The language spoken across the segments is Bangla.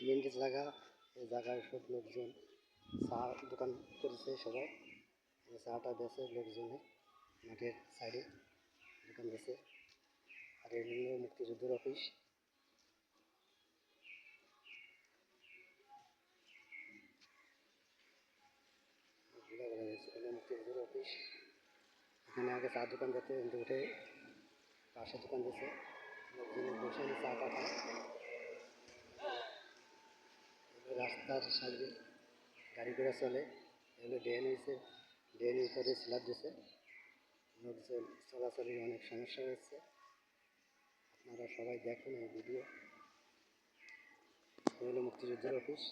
টিএনটি জায়গা এই জায়গায় সব লোকজন চা দোকান করেছে সবাই। এই চাটা বেছে লোকজনে মাঠের সাইডে দোকান বেছে। আর এই হলো মুক্তিযুদ্ধের অফিস। ভুলে গেলা গেছে, এটা মুক্তিযুদ্ধের অফিস। এখানে আগে চা দোকান যেত কিন্তু উঠে পাশে দোকান দিয়েছে লোকজন বসে চা টা খায়। এগুলো রাস্তার সাইডে গাড়ি ঘোড়া চলে এগুলো ড্রেন হয়েছে। ড্রেনের উপরে স্ল্যাব দিয়েছে লোকজন চলাচলের অনেক সমস্যা হয়েছে। আপনারা সবাই দেখুন এই ভিডিও। এ হলো মুক্তিযুদ্ধের অফিস।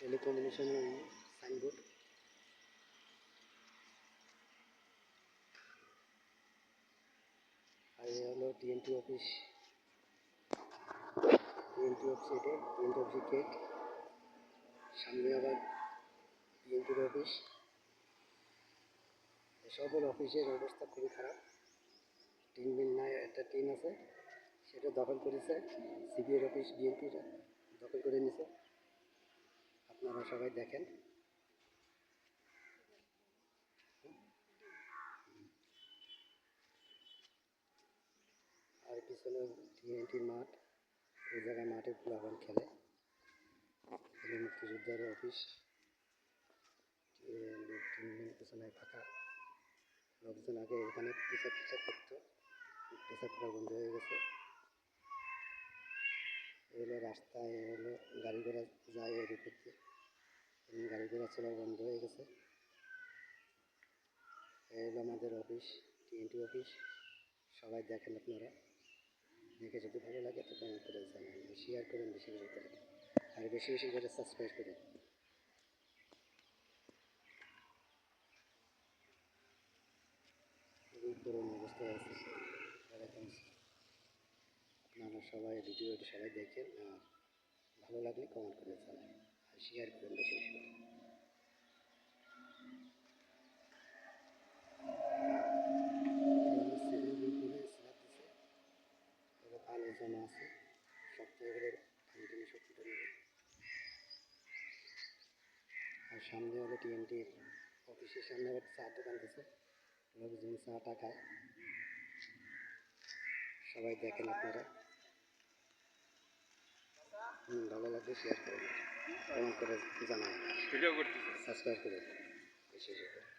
টেলিকমিউনিকেশন আর এ হলো টিএনটি অফিস টিএনটি অফিস এটা টিএনটি অফিস গেট সামনে আবার টিএনটির অফিস এসবের অফিসের অবস্থা খুবই খারাপ। টিন মিল নাই একটা টিন আছে, সেটা দখল করেছে। সিবিআর অফিস বিএনপির দখল করে নিছে। আপনারা সবাই দেখেন। আর পিছনে টিএনটির মাঠ, এই জায়গায় মাঠে ফুলাবান খেলে। এগুলো মুক্তিযোদ্ধার অফিস পিছনে ফাঁকা। লোকজন আগে এখানে পেশাব পেশাব করতো পেশাব করা বন্ধ হয়ে গেছে। এ হলো রাস্তা, এ হলো গাড়ি ঘোড়া যায় এর এমনি গাড়ি ঘোড়া চলা বন্ধ হয়ে গেছে। এ হলো আমাদের অফিস, টিএনটি অফিস। সবাই দেখেন আপনারা। দেখে যদি ভালো লাগে, তো কমেন্ট করে জানান। শেয়ার করুন, বেশি বেশি করে আর বেশি বেশি করে সাবস্ক্রাইব করুন খুবই অবস্থায় আছে। আপনারা সবাই ভিডিওটি সবাই দেখেন, আর ভালো লাগলে কমেন্ট করে জানান। আর শেয়ার করুন বেশি বেশি করে। জমা আছে। সপ্তাহে পানি টানি সব ফুটে নেবে আর সামনে হলো টিএনটির অফিসের সামনে আবার চা দোকান আছে। লোকজন চাটা খায়। সবাই দেখেন আপনারা। ভালো লাগলে শেয়ার করুন কমেন্ট করে জানান করতেছে। সাবস্ক্রাইব করুন বেশি বেশি করে।